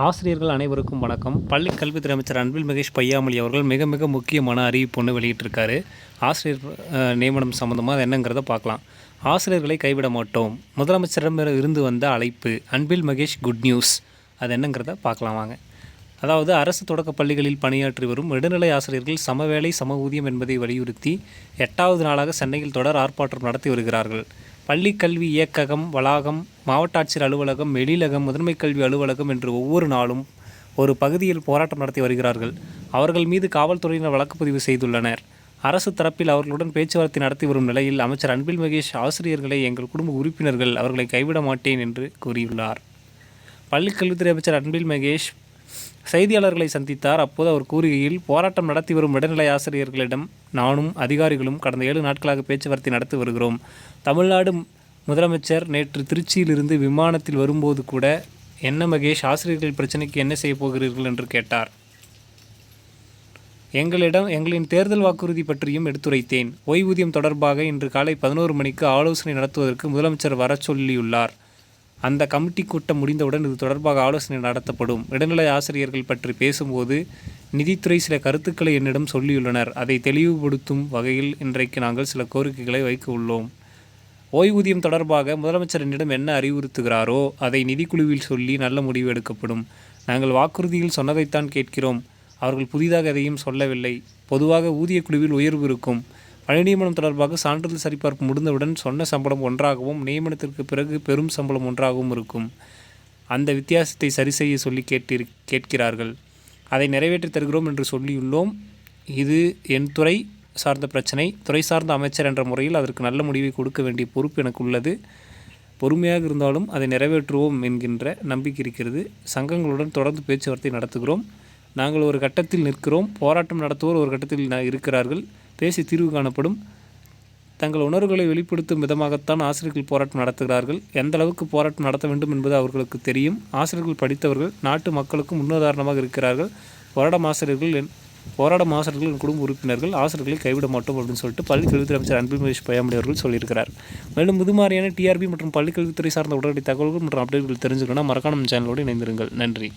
ஆசிரியர்கள் அனைவருக்கும் வணக்கம். பள்ளி கல்வித்துறை அமைச்சர் அன்பில் மகேஷ் பையாமொழி அவர்கள் மிக மிக முக்கியமான அறிவிப்பு ஒன்று வெளியிட்டிருக்காரு. ஆசிரியர் நியமனம் சம்மந்தமாக அது என்னங்கிறத பார்க்கலாம். ஆசிரியர்களை கைவிட மாட்டோம். முதலமைச்சரிடம் இருந்து வந்த அழைப்பு அன்பில் மகேஷ் குட் நியூஸ். அது என்னங்கிறத பார்க்கலாம் வாங்க. அதாவது அரசு தொடக்கப் பள்ளிகளில் பணியாற்றி வரும் இடைநிலை ஆசிரியர்கள் சமவேளை சம ஊதியம் என்பதை வலியுறுத்தி எட்டாவது நாளாக சென்னையில் தொடர் ஆர்ப்பாட்டம் நடத்தி வருகிறார்கள். பள்ளிக் கல்வி இயக்ககம் வளாகம் மாவட்ட ஆட்சியர் அலுவலகம் எழிலகம் முதன்மை கல்வி அலுவலகம் என்று ஒவ்வொரு நாளும் ஒரு பகுதியில் போராட்டம் நடத்தி வருகிறார்கள். அவர்கள் மீது காவல்துறையினர் வழக்கு பதிவு செய்துள்ளனர். அரசு தரப்பில் அவர்களுடன் பேச்சுவார்த்தை நடத்தி வரும் நிலையில் அமைச்சர் அன்பில் மகேஷ் ஆசிரியர்களை எங்கள் குடும்ப உறுப்பினர்கள் அவர்களை கைவிட மாட்டேன் என்று கூறியுள்ளார். பள்ளிக் கல்வித்துறை அமைச்சர் அன்பில் மகேஷ் செய்தியாளர்களை சந்தித்தார். அப்போது அவர் கூறுகையில் போராட்டம் நடத்தி வரும் இடைநிலை ஆசிரியர்களிடம் நானும் அதிகாரிகளும் கடந்த ஏழு நாட்களாக பேச்சுவார்த்தை நடத்தி வருகிறோம். தமிழ்நாடு முதலமைச்சர் நேற்று திருச்சியிலிருந்து விமானத்தில் வரும்போது கூட என்ன மகேஷ் ஆசிரியர்கள் பிரச்சனைக்கு என்ன செய்ய போகிறீர்கள்? என்று கேட்டார். எங்களிடம் எங்களின் தேர்தல் வாக்குறுதி பற்றியும் எடுத்துரைத்தேன். ஓய்வூதியம் தொடர்பாக இன்று காலை பதினோரு மணிக்கு ஆலோசனை நடத்துவதற்கு முதலமைச்சர் வரச் சொல்லியுள்ளார். அந்த கமிட்டி கூட்டம் முடிந்தவுடன் இது தொடர்பாக ஆலோசனை நடத்தப்படும். இடைநிலை ஆசிரியர்கள் பற்றி பேசும்போது நிதித்துறை சில கருத்துக்களை என்னிடம் சொல்லியுள்ளனர். அதை தெளிவுபடுத்தும் வகையில் இன்றைக்கு நாங்கள் சில கோரிக்கைகளை வைக்க உள்ளோம். ஓய்வூதியம் தொடர்பாக முதலமைச்சர் என்னிடம் என்ன அறிவுறுத்துகிறாரோ அதை நிதிக்குழுவில் சொல்லி நல்ல முடிவு எடுக்கப்படும். நாங்கள் வாக்குறுதியில் சொன்னதைத்தான் கேட்கிறோம். அவர்கள் புதிதாக எதையும் சொல்லவில்லை. பொதுவாக ஊதியக் குழுவில் உயர்வு இருக்கும். பணி நியமனம் தொடர்பாக சான்றிதழ் சரிபார்ப்பு முடிந்தவுடன் சொன்ன சம்பளம் ஒன்றாகவும் நியமனத்திற்கு பிறகு பெரும் சம்பளம் ஒன்றாகவும் இருக்கும். அந்த வித்தியாசத்தை சரி செய்ய சொல்லி கேட்டிரு கேட்கிறார்கள். அதை நிறைவேற்றி தருகிறோம் என்று சொல்லியுள்ளோம். இது என் துறை சார்ந்த பிரச்சனை. துறை சார்ந்த அமைச்சர் என்ற முறையில் அதற்கு நல்ல முடிவை கொடுக்க வேண்டிய பொறுப்பு எனக்கு உள்ளது. பொறுமையாக இருந்தாலும் அதை நிறைவேற்றுவோம் என்கின்ற நம்பிக்கை இருக்கிறது. சங்கங்களுடன் தொடர்ந்து பேச்சுவார்த்தை நடத்துகிறோம். நாங்கள் ஒரு கட்டத்தில் நிற்கிறோம். போராட்டம் நடத்துவோர் ஒரு கட்டத்தில் இருக்கிறார்கள். பேசி தீர்வு காணப்படும். தங்கள் உணர்வுகளை வெளிப்படுத்தும் விதமாகத்தான் ஆசிரியர்கள் போராட்டம் நடத்துகிறார்கள். எந்த அளவுக்கு போராட்டம் நடத்த வேண்டும் என்பது அவர்களுக்கு தெரியும். ஆசிரியர்கள் படித்தவர்கள் நாட்டு மக்களுக்கும் முன்னுதாரணமாக இருக்கிறார்கள். போராட ஆசிரியர்கள் என் போராடும் ஆசிரியர்கள் என் குடும்ப உறுப்பினர்கள் ஆசிரியர்களை கைவிட மாட்டோம் அப்படின்னு சொல்லிட்டு பள்ளிக்கல்வித்துறை அமைச்சர் அன்பில் மகேஷ் பயாமணி அவர்கள் சொல்லியிருக்கிறார். மேலும் இது மாதிரியான டிஆர்பி மற்றும் பள்ளிக்கல்வித்துறை சார்ந்த உடனடி தகவல்கள் மற்றும் அப்டேட்கள் தெரிஞ்சுக்கணும்னா மறக்காம சேனலோடு இணைந்திருங்கள். நன்றி.